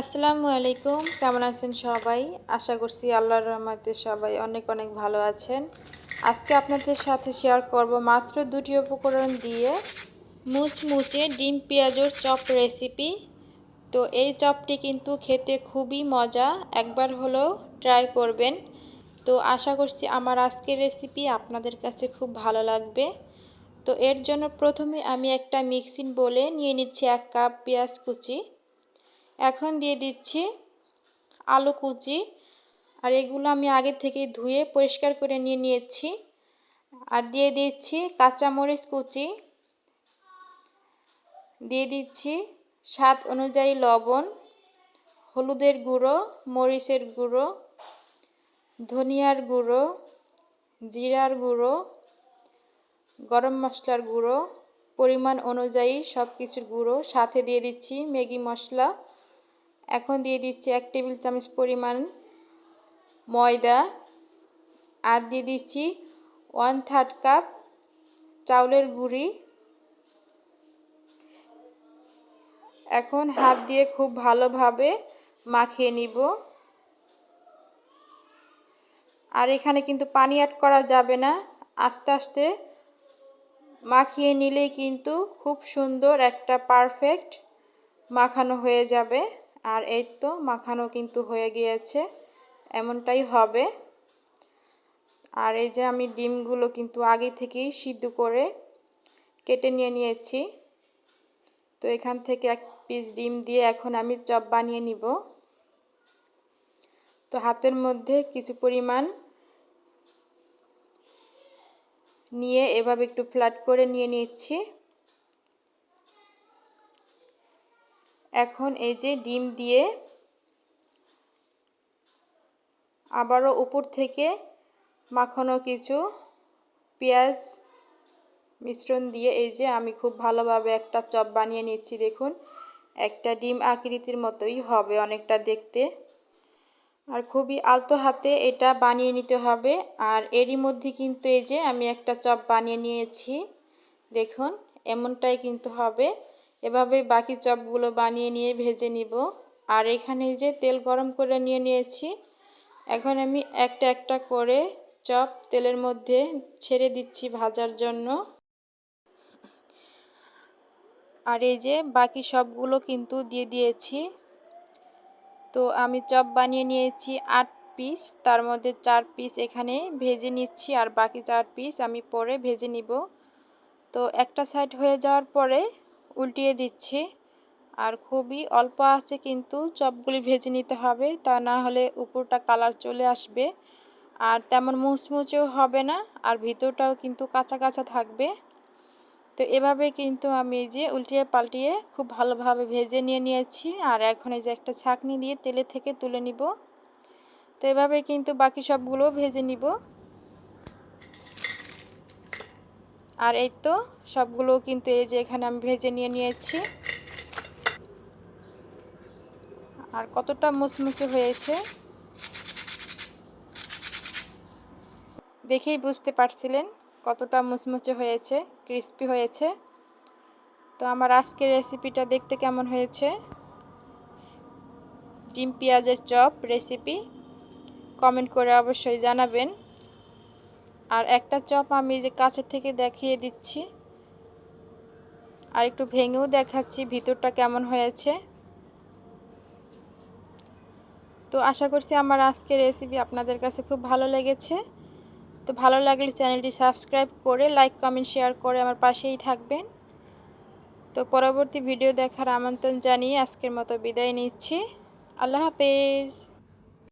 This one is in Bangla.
আসসালামু আলাইকুম। কেমন আছেন সবাই? আশা করছি আল্লাহর রহমতে সবাই অনেক অনেক ভালো আছেন। আজকে আপনাদের সাথে শেয়ার করব মাত্র দুটি উপকরণ দিয়ে মুচমুচে ডিম পেঁয়াজের চপ রেসিপি তো এই চপটি কিন্তু খেতে খুবই মজা। একবার হলেও ট্রাই করবেন। তো আশা করছি আমার আজকের রেসিপি আপনাদের কাছে খুব ভালো লাগবে। তো এর জন্য প্রথমে আমি একটা মিক্সিং বলে নিয়ে নিচ্ছি এক কাপ পেঁয়াজ কুচি। এখন দিয়ে দিচ্ছি আলু কুচি। আর এগুলো আমি আগে থেকে ধুয়ে পরিষ্কার করে নিয়ে নিয়েছি। আর দিয়ে দিচ্ছি কাঁচামরিচ কুচি। দিয়ে দিচ্ছি স্বাদ অনুযায়ী লবণ, হলুদের গুঁড়ো, মরিচের গুঁড়ো, ধনিয়ার গুঁড়ো, জিরার গুঁড়ো, গরম মশলার গুঁড়ো, পরিমাণ অনুযায়ী সব কিছুর গুঁড়ো। সাথে দিয়ে দিচ্ছি ম্যাগি মশলা। এখন দিয়ে দিচ্ছি এক টেবিল চামচ পরিমাণ ময়দা আর দিয়ে দিচ্ছি ওয়ান থার্ড কাপ চাউলের গুঁড়ি। এখন হাত দিয়ে খুব ভালোভাবে মাখিয়ে নিব। আর এখানে কিন্তু পানি অ্যাড করা যাবে না। আস্তে আস্তে মাখিয়ে নিলেই কিন্তু খুব সুন্দর একটা পারফেক্ট মাখানো হয়ে যাবে। আর এই তো মাখানো কিন্তু হয়ে গিয়েছে, এমনটাই হবে। আর এই যে আমি ডিমগুলো কিন্তু আগে থেকেই সিদ্ধ করে কেটে নিয়ে নিয়েছি। তো এখান থেকে এক পিস ডিম দিয়ে এখন আমি চপ বানিয়ে নিব। তো হাতের মধ্যে কিছু পরিমাণ নিয়ে এভাবে একটু ফ্ল্যাট করে নিয়ে নিচ্ছি। এখন এই যে ডিম দিয়ে আবারও উপর থেকে মাখানো কিছু পেঁয়াজ মিশ্রণ দিয়ে এই যে আমি খুব ভালোভাবে একটা চপ বানিয়ে নিচ্ছি, দেখুন। একটা ডিম আকৃতির মতোই হবে অনেকটা দেখতে। আর খুবই আলতো হাতে এটা বানিয়ে নিতে হবে। আর এরই মধ্যে কিন্তু এই যে আমি একটা চপ বানিয়ে নিয়েছি, দেখুন, এমনটাই কিন্তু হবে। এভাবে বাকি চপগুলো বানিয়ে নিয়ে ভেজে নিব। আর এখানে যে তেল গরম করে নিয়ে নিয়েছি, এখন আমি একটা একটা করে চপ তেলের মধ্যে ছেড়ে দিচ্ছি ভাজার জন্য। আর এই যে বাকি সবগুলো কিন্তু দিয়ে দিয়েছি। তো আমি চপ বানিয়ে নিয়েছি আট পিস, তার মধ্যে চার পিস এখানে ভেজে নিচ্ছি আর বাকি চার পিস আমি পরে ভেজে নিব। তো একটা সাইড হয়ে যাওয়ার পরে উল্টিয়ে দিচ্ছি। আর খুবই অল্প আছে কিন্তু চপগুলি ভেজে নিতে হবে, তা না হলে উপরটা কালার চলে আসবে। আর তেমন মুচমুচেও হবে না, আর ভিতরটাও কিন্তু কাঁচা কাঁচা থাকবে। তো এভাবে কিন্তু আমি যে উল্টিয়ে পাল্টিয়ে খুব ভালোভাবে ভেজে নিয়ে নিয়েছি, আর এখন এই যে একটা ছাকনি দিয়ে তেলে থেকে তুলে নিব। তো এভাবে কিন্তু বাকি সবগুলো ভেজে নিব। আর এই তো সবগুলো কিন্তু এই যে এখানে আমি ভেজে নিয়ে নিয়েছি। আর কতটা মুচমুচে হয়েছে। দেখেই বুঝতে পারছিলেন কতটা মুচমুচে হয়েছে ক্রিস্পি হয়েছে। তো আমার আজকের রেসিপিটা দেখতে কেমন হয়েছে? ডিম পেঁয়াজের চপ রেসিপি কমেন্ট করে অবশ্যই জানাবেন। আর একটা চপ আমি যে কাছের থেকে দেখিয়ে দিচ্ছি। আর একটু ভেঙেও দেখাচ্ছি ভিতরটা কেমন হয়েছে। তো আশা করছি আমার আজকের রেসিপি আপনাদের কাছে খুব ভালো লেগেছে। তো ভালো লাগলে চ্যানেলটি সাবস্ক্রাইব করে লাইক কমেন্ট শেয়ার করে আমার পাশেই থাকবেন। তো পরবর্তী ভিডিও দেখার আমন্ত্রণ জানিয়ে আজকের মতো বিদায় নিচ্ছি। আল্লাহ হাফেজ।